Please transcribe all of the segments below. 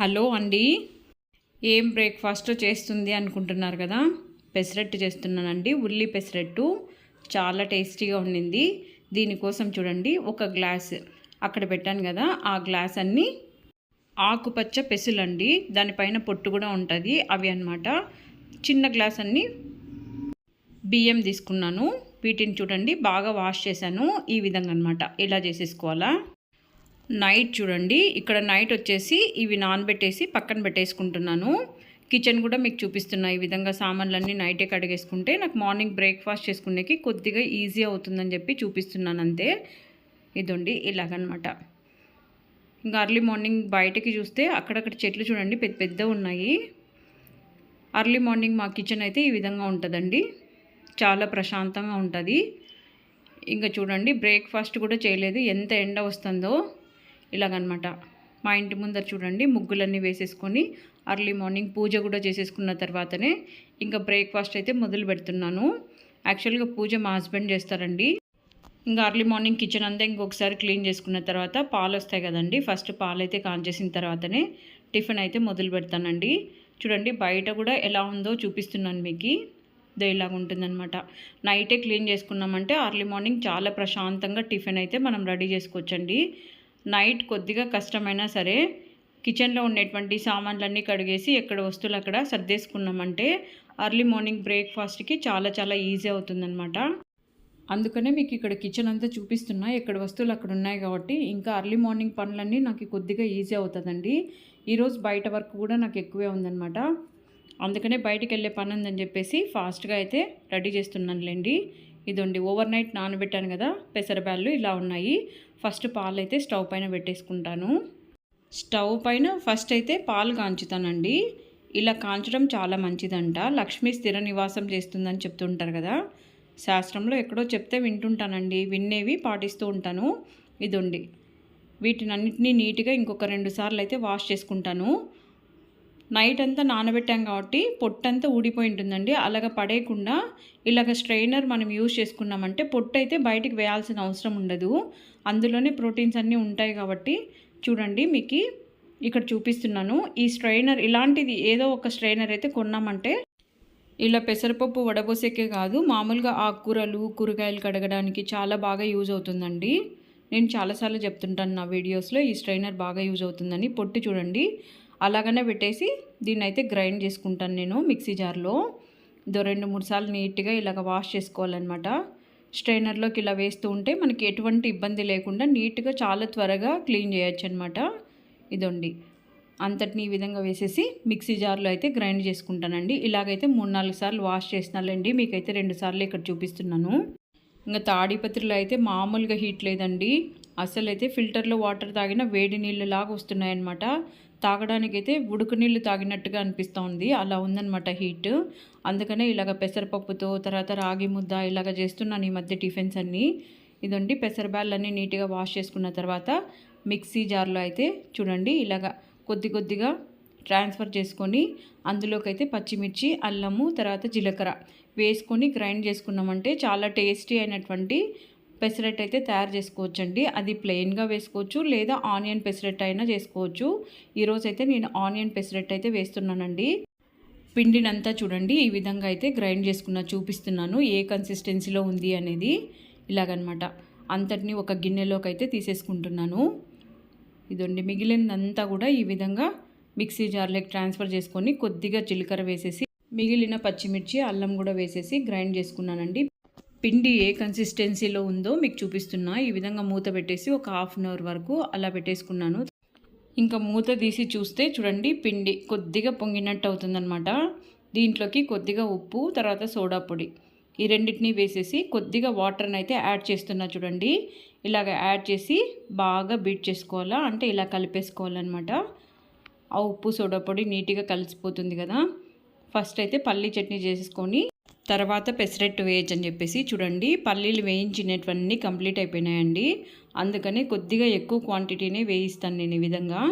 Hello అండి. ఏం breakfast చేస్తుంది అనుకుంటున్నారు కదా? పెసరట్టు చేస్తున్నానండి. ఉల్లి పెసరట్టు. చాలా టేస్టీగా ఉండింది. దీనికోసం చూడండి. ఒక గ్లాస్ అక్కడ పెట్టాను కదా. ఆ గ్లాస్ అన్ని ఆకుపచ్చ పెసులండి. దానిపైన పొట్టు కూడా ఉంటుంది. అవి అన్నమాట. చిన్న గ్లాస్ అన్ని బియ్యం తీసుకున్నాను. వీటిని చూడండి. బాగా వాష్ చేశాను. ఈ విధంగా అనమాట ఇలా చేసేసుకోవాలా? నైట్ చూడండి. ఇక్కడ నైట్ వచ్చేసి ఇవి నానబెట్టేసి పక్కన పెట్టేసుకుంటున్నాను. కిచెన్ కూడా మీకు చూపిస్తున్నా ఈ విధంగా సామాన్లన్నీ నైటే కడిగేసుకుంటే నాకు మార్నింగ్ బ్రేక్ఫాస్ట్ చేసుకునేకి కొద్దిగా ఈజీ అవుతుందని చెప్పి చూపిస్తున్నాను అంతే. ఇదండి ఇలాగనమాట. ఇంకా అర్లీ మార్నింగ్ బయటకి చూస్తే అక్కడక్కడ చెట్లు చూడండి పెద్ద పెద్ద ఉన్నాయి. అర్లీ మార్నింగ్ మా కిచెన్ అయితే ఈ విధంగా ఉంటుందండి. చాలా ప్రశాంతంగా ఉంటుంది. ఇంకా చూడండి బ్రేక్ఫాస్ట్ కూడా చేయలేదు. ఎంత ఎండ వస్తుందో. ఇలాగనమాట. మా ఇంటి ముందర చూడండి ముగ్గులన్నీ వేసేసుకొని అర్లీ మార్నింగ్ పూజ కూడా చేసేసుకున్న తర్వాతనే ఇంకా బ్రేక్ఫాస్ట్ అయితే మొదలు పెడుతున్నాను. యాక్చువల్గా పూజ మా హస్బెండ్ చేస్తారండి. ఇంకా అర్లీ మార్నింగ్ కిచెన్ అంతా ఇంకొకసారి క్లీన్ చేసుకున్న తర్వాత పాలు వస్తాయి కదండి ఫస్ట్ పాలు అయితే కాన్ చేసిన తర్వాతనే టిఫిన్ అయితే మొదలు పెడతానండి. చూడండి బయట కూడా ఎలా ఉందో చూపిస్తున్నాను మీకు. ఇదో ఇలాగ ఉంటుందన్నమాట. నైటే క్లీన్ చేసుకున్నామంటే అర్లీ మార్నింగ్ చాలా ప్రశాంతంగా టిఫిన్ అయితే మనం రెడీ చేసుకోవచ్చండి. నైట్ కొద్దిగా కష్టమైనా సరే కిచెన్లో ఉండేటువంటి సామాన్లన్నీ కడిగేసి ఎక్కడ వస్తువులు అక్కడ సర్దేసుకున్నామంటే అర్లీ మార్నింగ్ బ్రేక్ఫాస్ట్కి చాలా చాలా ఈజీ అవుతుందన్నమాట. అందుకనే మీకు ఇక్కడ కిచెన్ అంతా చూపిస్తున్నా. ఎక్కడ వస్తువులు అక్కడ ఉన్నాయి కాబట్టి ఇంకా అర్లీ మార్నింగ్ పనులన్నీ నాకు కొద్దిగా ఈజీ అవుతుందండి. ఈరోజు బయట వర్క్ కూడా నాకు ఎక్కువే ఉందన్నమాట. అందుకనే బయటకు వెళ్ళే పని ఉందని చెప్పేసి ఫాస్ట్గా అయితే రెడీ చేస్తున్నానులేండి. ఇదండి ఓవర్ నైట్ నానబెట్టాను కదా పెసరబ్యాళ్ళు ఇలా ఉన్నాయి. ఫస్ట్ పాలు అయితే స్టవ్ పైన పెట్టేసుకుంటాను. స్టవ్ పైన ఫస్ట్ అయితే పాలు కాంచుతానండి. ఇలా కాంచడం చాలా మంచిదంట. లక్ష్మీ స్థిర నివాసం చేస్తుందని చెప్తుంటారు కదా. శాస్త్రంలో ఎక్కడో చెప్తే వింటుంటానండి. విన్నేవి పాటిస్తూ ఉంటాను. ఇదండి. వీటినన్నిటినీ నీట్గా ఇంకొక రెండు సార్లు అయితే వాష్ చేసుకుంటాను. నైట్ అంతా నానబెట్టాం కాబట్టి పొట్టంతా ఊడిపోయి ఉంటుందండి. అలాగ పడేయకుండా ఇలాగ స్ట్రైనర్ మనం యూజ్ చేసుకున్నామంటే పొట్టు అయితే బయటికి వేయాల్సిన అవసరం ఉండదు. అందులోనే ప్రోటీన్స్ అన్నీ ఉంటాయి కాబట్టి చూడండి మీకు ఇక్కడ చూపిస్తున్నాను. ఈ స్ట్రైనర్ ఇలాంటిది ఏదో ఒక స్ట్రైనర్ అయితే కొన్నామంటే ఇలా పెసరపప్పు వడబోసేకే కాదు మామూలుగా ఆకుకూరలు కూరగాయలు కడగడానికి చాలా బాగా యూజ్ అవుతుందండి. నేను చాలాసార్లు చెప్తుంటాను నా వీడియోస్లో ఈ స్ట్రైనర్ బాగా యూజ్ అవుతుందని. పొట్టు చూడండి. అలాగనే పెట్టేసి దీన్ని అయితే గ్రైండ్ చేసుకుంటాను నేను మిక్సీ జార్లో. ఇదో రెండు మూడు సార్లు నీట్గా ఇలాగ వాష్ చేసుకోవాలన్నమాట. స్ట్రైనర్లోకి ఇలా వేస్తూ ఉంటే మనకి ఎటువంటి ఇబ్బంది లేకుండా నీట్గా చాలా త్వరగా క్లీన్ చేయొచ్చు అనమాట ఇదండి. అంతటిని ఈ విధంగా వేసేసి మిక్సీ జార్లో అయితే గ్రైండ్ చేసుకుంటానండి. ఇలాగైతే మూడు నాలుగు సార్లు వాష్ చేసినాలండి మీకైతే రెండు సార్లు ఇక్కడ చూపిస్తున్నాను. ఇంకా తాడిపత్రిలో అయితే మామూలుగా హీట్ లేదండి. అసలు అయితే ఫిల్టర్లో వాటర్ తాగిన వేడి నీళ్ళు లాగా వస్తున్నాయన్నమాట. తాగడానికైతే ఉడుకు నీళ్ళు తాగినట్టుగా అనిపిస్తూ ఉంది. అలా ఉందన్నమాట హీట్. అందుకనే ఇలాగ పెసరపప్పుతో తర్వాత రాగి ముద్ద ఇలాగ చేస్తున్నాను ఈ మధ్య టిఫిన్స్ అన్నీ. ఇదండి పెసరబ్యాళ్ళన్నీ నీట్గా వాష్ చేసుకున్న తర్వాత మిక్సీ జార్లో అయితే చూడండి ఇలాగ కొద్ది కొద్దిగా ట్రాన్స్ఫర్ చేసుకొని అందులోకి అయితే పచ్చిమిర్చి అల్లము తర్వాత జీలకర్ర వేసుకొని గ్రైండ్ చేసుకున్నామంటే చాలా టేస్టీ అయినటువంటి పెసరట్ అయితే తయారు చేసుకోవచ్చండి. అది ప్లెయిన్గా వేసుకోవచ్చు లేదా ఆనియన్ పెసరట్ అయినా చేసుకోవచ్చు. ఈరోజు అయితే నేను ఆనియన్ పెసరట్ అయితే వేస్తున్నానండి. పిండినంతా చూడండి ఈ విధంగా అయితే గ్రైండ్ చేసుకున్న చూపిస్తున్నాను. ఏ కన్సిస్టెన్సీలో ఉంది అనేది ఇలాగనమాట. అంతటిని ఒక గిన్నెలోకి అయితే తీసేసుకుంటున్నాను. ఇదండి మిగిలినంతా కూడా ఈ విధంగా మిక్సీ జార్లోకి ట్రాన్స్ఫర్ చేసుకొని కొద్దిగా జీలకర్ర వేసేసి మిగిలిన పచ్చిమిర్చి అల్లం కూడా వేసేసి గ్రైండ్ చేసుకున్నానండి. పిండి ఏ కన్సిస్టెన్సీలో ఉందో మీకు చూపిస్తున్నా. ఈ విధంగా మూత పెట్టేసి ఒక హాఫ్ అన్ అవర్ వరకు అలా పెట్టేసుకున్నాను. ఇంకా మూత తీసి చూస్తే చూడండి పిండి కొద్దిగా పొంగినట్టు అవుతుందన్నమాట. దీంట్లోకి కొద్దిగా ఉప్పు తర్వాత సోడా పొడి. ఈ రెండింటిని వేసేసి కొద్దిగా వాటర్ని అయితే యాడ్ చేస్తున్నా చూడండి. ఇలాగ యాడ్ చేసి బాగా బీట్ చేసుకోవాలా? అంటే ఇలా కలిపేసుకోవాలన్నమాట. ఆ ఉప్పు సోడా పొడి నీట్గా కలిసిపోతుంది కదా. ఫస్ట్ అయితే పల్లీ చట్నీ చేసుకొని తర్వాత పెసరెట్టు వేయచ్చు అని చెప్పేసి చూడండి. పల్లీలు వేయించినటువన్నీ కంప్లీట్ అయిపోయినాయండి. అందుకని కొద్దిగా ఎక్కువ క్వాంటిటీనే వేయిస్తాను నేను ఈ విధంగా.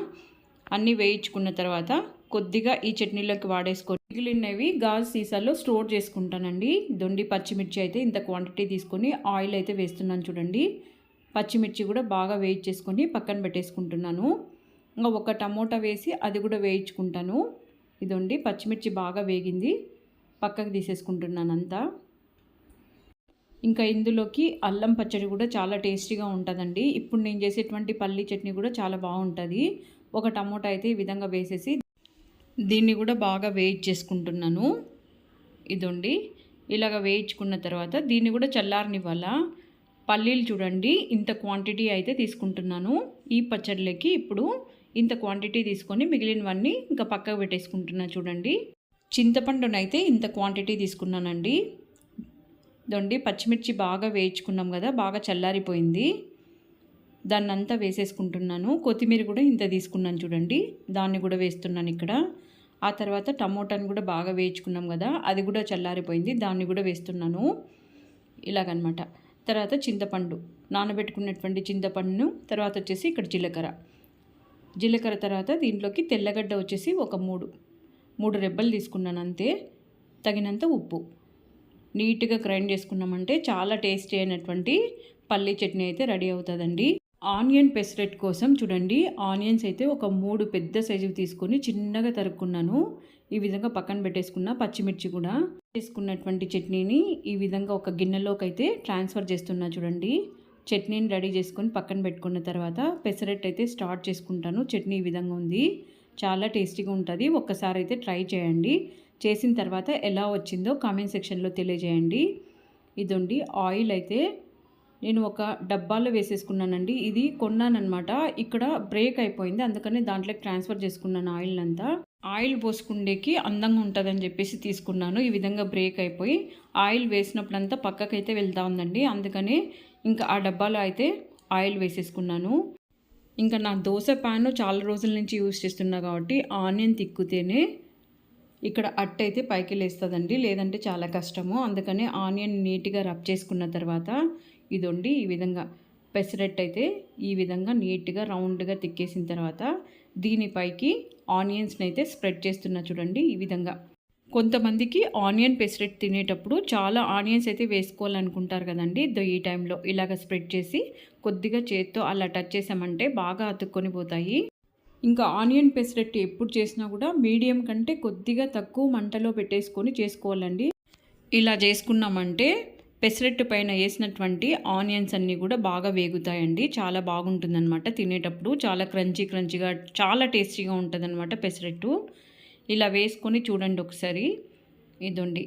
అన్నీ వేయించుకున్న తర్వాత కొద్దిగా ఈ చట్నీలోకి వాడేసుకొని మిగిలినవి గాజు సీసాల్లో స్టోర్ చేసుకుంటానండి. దొండి పచ్చిమిర్చి అయితే ఇంత క్వాంటిటీ తీసుకొని ఆయిల్ అయితే వేస్తున్నాను చూడండి. పచ్చిమిర్చి కూడా బాగా వేయించేసుకొని పక్కన పెట్టేసుకుంటున్నాను. ఇంకా ఒక టమోటా వేసి అది కూడా వేయించుకుంటాను. ఇదండి పచ్చిమిర్చి బాగా వేగింది. పక్కకు తీసేసుకుంటున్నాను అంతా ఇంకా ఇందులోకి అల్లం పచ్చడి కూడా చాలా టేస్టీగా ఉంటుందండి. ఇప్పుడు నేను చేసేటువంటి పల్లి చట్నీ కూడా చాలా బాగుంటుంది. ఒక టమోటా అయితే ఈ విధంగా వేసేసి దీన్ని కూడా బాగా వేయించేసుకుంటున్నాను ఇదండి. ఇలాగ వేయించుకున్న తర్వాత దీన్ని కూడా చల్లారనివ్వాలా? పల్లీలు చూడండి. ఇంత క్వాంటిటీ అయితే తీసుకుంటున్నాను. ఈ పచ్చడిలోకి ఇప్పుడు ఇంత క్వాంటిటీ తీసుకొని మిగిలినవన్నీ ఇంకా పక్కకు పెట్టేసుకుంటున్నా చూడండి. చింతపండునైతే ఇంత క్వాంటిటీ తీసుకున్నానండి. దొండి పచ్చిమిర్చి బాగా వేయించుకున్నాం కదా బాగా చల్లారిపోయింది. దాన్ని అంతా వేసేసుకుంటున్నాను. కొత్తిమీర కూడా ఇంత తీసుకున్నాను చూడండి దాన్ని కూడా వేస్తున్నాను ఇక్కడ. ఆ తర్వాత టమోటాని కూడా బాగా వేయించుకున్నాం కదా అది కూడా చల్లారిపోయింది దాన్ని కూడా వేస్తున్నాను. ఇలాగనమాట. తర్వాత చింతపండు నానబెట్టుకున్నటువంటి చింతపండును తర్వాత వచ్చేసి ఇక్కడ జీలకర్ర. జీలకర్ర తర్వాత దీంట్లోకి తెల్లగడ్డ వచ్చేసి ఒక మూడు. మూడు రెబ్బలు తీసుకున్నాను అంతే తగినంత ఉప్పు. నీట్గా గ్రైండ్ చేసుకున్నామంటే చాలా టేస్టీ అయినటువంటి పల్లీ చట్నీ అయితే రెడీ అవుతుందండి. ఆనియన్ పెసరెట్ కోసం చూడండి ఆనియన్స్ అయితే ఒక మూడు పెద్ద సైజు తీసుకొని చిన్నగా తరుక్కున్నాను. ఈ విధంగా పక్కన పెట్టేసుకున్న పచ్చిమిర్చి కూడా తీసుకున్నటువంటి చట్నీని ఈ విధంగా ఒక గిన్నెలోకి అయితే ట్రాన్స్ఫర్ చేస్తున్నా చూడండి. చట్నీని రెడీ చేసుకొని పక్కన పెట్టుకున్న తర్వాత పెసరెట్ అయితే స్టార్ట్ చేసుకుంటాను. చట్నీ ఈ విధంగా ఉంది. చాలా టేస్టీగా ఉంటుంది. ఒక్కసారి అయితే ట్రై చేయండి. చేసిన తర్వాత ఎలా వచ్చిందో కామెంట్ సెక్షన్లో తెలియజేయండి. ఇదండి ఆయిల్ అయితే నేను ఒక డబ్బాలో వేసేసుకున్నానండి. ఇది కొన్నానమాట ఇక్కడ బ్రేక్ అయిపోయింది. అందుకని దాంట్లోకి ట్రాన్స్ఫర్ చేసుకున్నాను ఆయిల్ అంతా ఆయిల్ పోసుకుండేకి అందంగా ఉంటుందని చెప్పేసి తీసుకున్నాను. ఈ విధంగా బ్రేక్ అయిపోయి ఆయిల్ వేసినప్పుడంతా పక్కకైతే వెళ్తా ఉందండి. అందుకని ఇంకా ఆ డబ్బాలో అయితే ఆయిల్ వేసేసుకున్నాను. ఇంకా నా దోశ ప్యాన్ చాలా రోజుల నుంచి యూజ్ చేస్తున్నా కాబట్టి ఆనియన్ తిక్కుతేనే ఇక్కడ అట్ట అయితే పైకి లేస్తుందండి లేదంటే చాలా కష్టము. అందుకని ఆనియన్ నీట్గా రబ్ చేసుకున్న తర్వాత ఇదండి ఈ విధంగా పెసరెట్ అయితే ఈ విధంగా నీట్గా రౌండ్గా తిక్కేసిన తర్వాత దీనిపైకి ఆనియన్స్ని అయితే స్ప్రెడ్ చేస్తున్నా చూడండి ఈ విధంగా. కొంతమందికి ఆనియన్ పెసరెట్ తినేటప్పుడు చాలా ఆనియన్స్ అయితే వేసుకోవాలనుకుంటారు కదండి. ఈ టైంలో ఇలాగ స్ప్రెడ్ చేసి కొద్దిగా చేత్తో అలా టచ్ చేసామంటే బాగా అతుక్కొని పోతాయి. ఇంకా ఆనియన్ పెసరెట్ ఎప్పుడు చేసినా కూడా మీడియం కంటే కొద్దిగా తక్కువ మంటలో పెట్టేసుకొని చేసుకోవాలండి. ఇలా చేసుకున్నామంటే పెసరెట్టు పైన వేసినటువంటి ఆనియన్స్ అన్నీ కూడా బాగా వేగుతాయండి. చాలా బాగుంటుందన్నమాట తినేటప్పుడు. చాలా క్రంచీ క్రంచీగా చాలా టేస్టీగా ఉంటుందన్నమాట పెసరెట్టు ఇలా వేసుకొని చూడండి ఒకసారి. ఇదండి.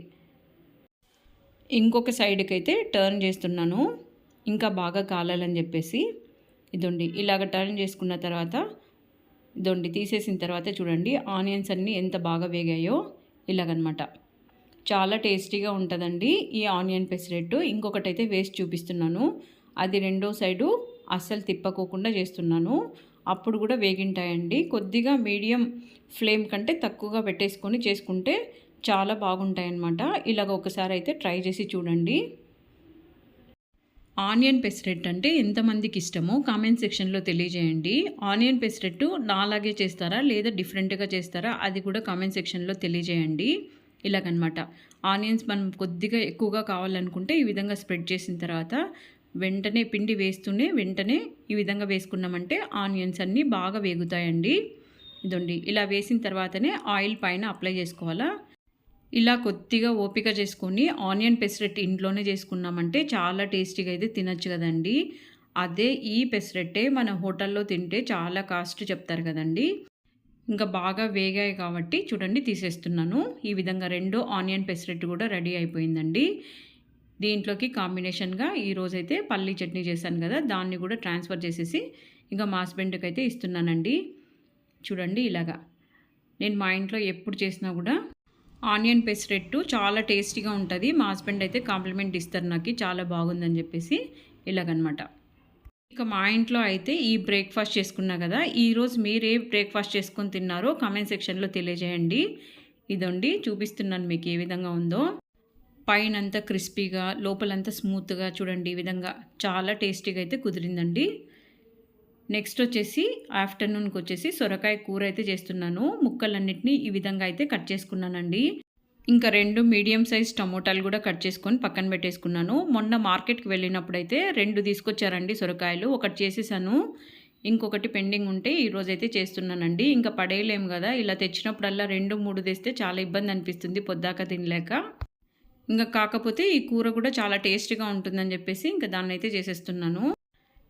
ఇంకొక సైడ్కి అయితే టర్న్ చేస్తున్నాను. ఇంకా బాగా కాలాలని చెప్పేసి. ఇదండి. ఇలాగ టర్న్ చేసుకున్న తర్వాత ఇదండి తీసేసిన తర్వాత చూడండి ఆనియన్స్ అన్నీ ఎంత బాగా వేగాయో ఇలాగనమాట. చాలా టేస్టీగా ఉంటుందండి ఈ ఆనియన్ పెసరెట్టు ఇంకొకటి అయితే చూపిస్తున్నాను. అది రెండో సైడు అస్సలు తిప్పకోకుండా చేస్తున్నాను. అప్పుడు కూడా వేగింటాయండి. కొద్దిగా మీడియం ఫ్లేమ్ కంటే తక్కువగా పెట్టేసుకొని చేసుకుంటే చాలా బాగుంటాయి అన్నమాట ఇలాగ ఒకసారి అయితే ట్రై చేసి చూడండి. ఆనియన్ పెసరెట్ అంటే ఎంతమందికి ఇష్టమో కామెంట్ సెక్షన్లో తెలియజేయండి. ఆనియన్ పెసరెట్ నాలాగే చేస్తారా లేదా డిఫరెంట్గా చేస్తారా అది కూడా కామెంట్ సెక్షన్లో తెలియజేయండి. ఇలాగనమాట. ఆనియన్స్ మనం కొద్దిగా ఎక్కువగా కావాలనుకుంటే ఈ విధంగా స్ప్రెడ్ చేసిన తర్వాత వెంటనే పిండి వేస్తూనే వెంటనే ఈ విధంగా వేసుకున్నామంటే ఆనియన్స్ అన్నీ బాగా వేగుతాయండి. ఇదండి ఇలా వేసిన తర్వాతనే ఆయిల్ పైన అప్లై చేసుకోవాలా. ఇలా కొద్దిగా ఓపిక చేసుకొని ఆనియన్ పెసరెట్ ఇంట్లోనే చేసుకున్నామంటే చాలా టేస్టీగా అయితే తినచ్చు కదండి. అదే ఈ పెసరెట్టే మన హోటల్లో తింటే చాలా కాస్ట్ చెప్తారు కదండి. ఇంకా బాగా వేగాయి కాబట్టి చూడండి తీసేస్తున్నాను. ఈ విధంగా రెండో ఆనియన్ పెసరెట్ కూడా రెడీ అయిపోయిందండి. దీంట్లోకి కాంబినేషన్గా ఈరోజైతే పల్లీ చట్నీ చేశాను కదా దాన్ని కూడా ట్రాన్స్ఫర్ చేసేసి ఇంకా మా హస్బెండ్కి అయితే ఇస్తున్నానండి. చూడండి ఇలాగా. నేను మా ఇంట్లో ఎప్పుడు చేసినా కూడా ఆనియన్ పెసరెట్టు చాలా టేస్టీగా ఉంటుంది. మా హస్బెండ్ అయితే కాంప్లిమెంట్ ఇస్తారు నాకు చాలా బాగుందని చెప్పేసి ఇలాగనమాట. ఇక మా ఇంట్లో అయితే ఈ బ్రేక్ఫాస్ట్ చేసుకున్నా కదా ఈరోజు మీరు ఏ బ్రేక్ఫాస్ట్ చేసుకొని తిన్నారో కామెంట్ సెక్షన్లో తెలియజేయండి. ఇదండి చూపిస్తున్నాను మీకు ఏ విధంగా ఉందో. పైన అంతా క్రిస్పీగా లోపలంతా స్మూత్గా చూడండి ఈ విధంగా చాలా టేస్టీగా అయితే కుదిరిందండి. నెక్స్ట్ వచ్చేసి ఆఫ్టర్నూన్కి వచ్చేసి సొరకాయ కూర అయితే చేస్తున్నాను. ముక్కలన్నిటినీ ఈ విధంగా అయితే కట్ చేసుకున్నానండి. ఇంకా రెండు మీడియం సైజ్ టమోటాలు కూడా కట్ చేసుకొని పక్కన పెట్టేసుకున్నాను. మొన్న మార్కెట్కి వెళ్ళినప్పుడు అయితే రెండు తీసుకొచ్చారండి సొరకాయలు. ఒకటి చేసేసాను. ఇంకొకటి పెండింగ్ ఉంటే ఈరోజు అయితే చేస్తున్నానండి. ఇంకా పడేయలేము కదా. ఇలా తెచ్చినప్పుడల్లా రెండు మూడు తెస్తే చాలా ఇబ్బంది అనిపిస్తుంది పొద్దాక తినలేక. ఇంకా కాకపోతే ఈ కూర కూడా చాలా టేస్టీగా ఉంటుందని చెప్పేసి ఇంకా దాన్ని అయితే చేసేస్తున్నాను.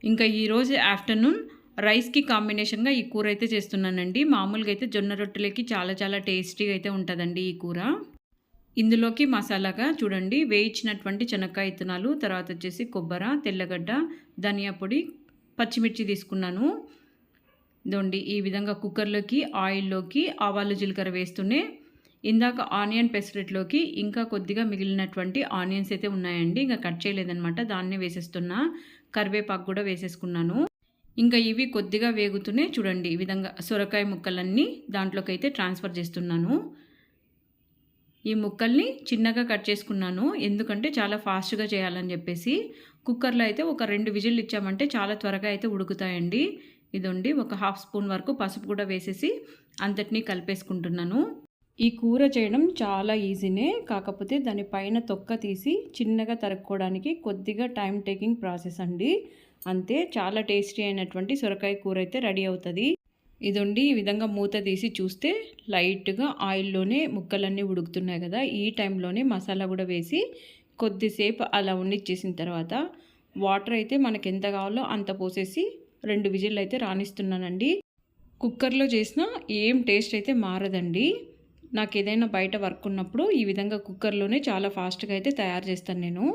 ఇంకా ఈరోజు ఆఫ్టర్నూన్ రైస్కి కాంబినేషన్గా ఈ కూర అయితే చేస్తున్నానండి. మామూలుగా అయితే జొన్న రొట్టెలకి చాలా చాలా టేస్టీగా అయితే ఉంటుందండి ఈ కూర. ఇందులోకి మసాలాగా చూడండి వేయించినటువంటి చెనక్కాయ ఇత్తనాలు తర్వాత వచ్చేసి కొబ్బరి తెల్లగడ్డ ధనియా పొడి పచ్చిమిర్చి తీసుకున్నాను. ఇదండి ఈ విధంగా కుక్కర్లోకి ఆయిల్లోకి ఆవాలు జీలకర్ర వేస్తూనే ఇందాక ఆనియన్ పెసరెట్లోకి ఇంకా కొద్దిగా మిగిలినటువంటి ఆనియన్స్ అయితే ఉన్నాయండి. ఇంకా కట్ చేయలేదనమాట దాన్నే వేసేస్తున్నా. కరివేపాకు కూడా వేసేసుకున్నాను. ఇంకా ఇవి కొద్దిగా వేగుతూనే చూడండి. ఈ విధంగా సొరకాయ ముక్కలన్నీ దాంట్లోకి అయితే ట్రాన్స్ఫర్ చేస్తున్నాను. ఈ ముక్కల్ని చిన్నగా కట్ చేసుకున్నాను. ఎందుకంటే చాలా ఫాస్ట్గా చేయాలని చెప్పేసి. కుక్కర్లో అయితే ఒక రెండు విజిల్ ఇచ్చామంటే చాలా త్వరగా అయితే ఉడుకుతాయండి. ఇదండి ఒక హాఫ్ స్పూన్ వరకు పసుపు కూడా వేసేసి అంతటినీ కలిపేసుకుంటున్నాను. ఈ కూర చేయడం చాలా ఈజీనే. కాకపోతే దానిపైన తొక్క తీసి చిన్నగా తరుక్కోవడానికి కొద్దిగా టైం టేకింగ్ ప్రాసెస్ అండి. అంతే చాలా టేస్టీ అయినటువంటి సొరకాయ కూర అయితే రెడీ అవుతుంది. ఇదండి ఈ విధంగా మూత తీసి చూస్తే లైట్గా ఆయిల్లోనే ముక్కలన్నీ ఉడుకుతున్నాయి కదా. ఈ టైంలోనే మసాలా కూడా వేసి కొద్దిసేపు అలా ఉండిచ్చేసిన తర్వాత వాటర్ అయితే మనకి ఎంత కావాలో అంత పోసేసి రెండు విజిల్ అయితే రాణిస్తున్నానండి కుక్కర్లో చేసిన ఏం టేస్ట్ అయితే మారదండి. నాకు ఏదైనా బయట వర్క్ ఉన్నప్పుడు ఈ విధంగా కుక్కర్లోనే చాలా ఫాస్ట్గా అయితే తయారు చేస్తాను నేను.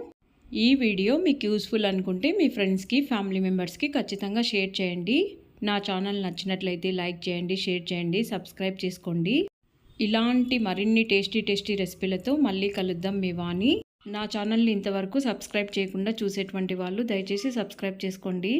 ఈ వీడియో మీకు యూస్ఫుల్ అనుకుంటే మీ ఫ్రెండ్స్కి ఫ్యామిలీ మెంబర్స్కి ఖచ్చితంగా షేర్ చేయండి. నా ఛానల్ నచ్చినట్లయితే లైక్ చేయండి షేర్ చేయండి సబ్స్క్రైబ్ చేసుకోండి. ఇలాంటి మరిన్ని టేస్టీ టేస్టీ రెసిపీలతో మళ్ళీ కలుద్దాం మీ వాణి. నా ఛానల్ని ఇంతవరకు సబ్స్క్రైబ్ చేయకుండా చూసేటువంటి వాళ్ళు దయచేసి సబ్స్క్రైబ్ చేసుకోండి.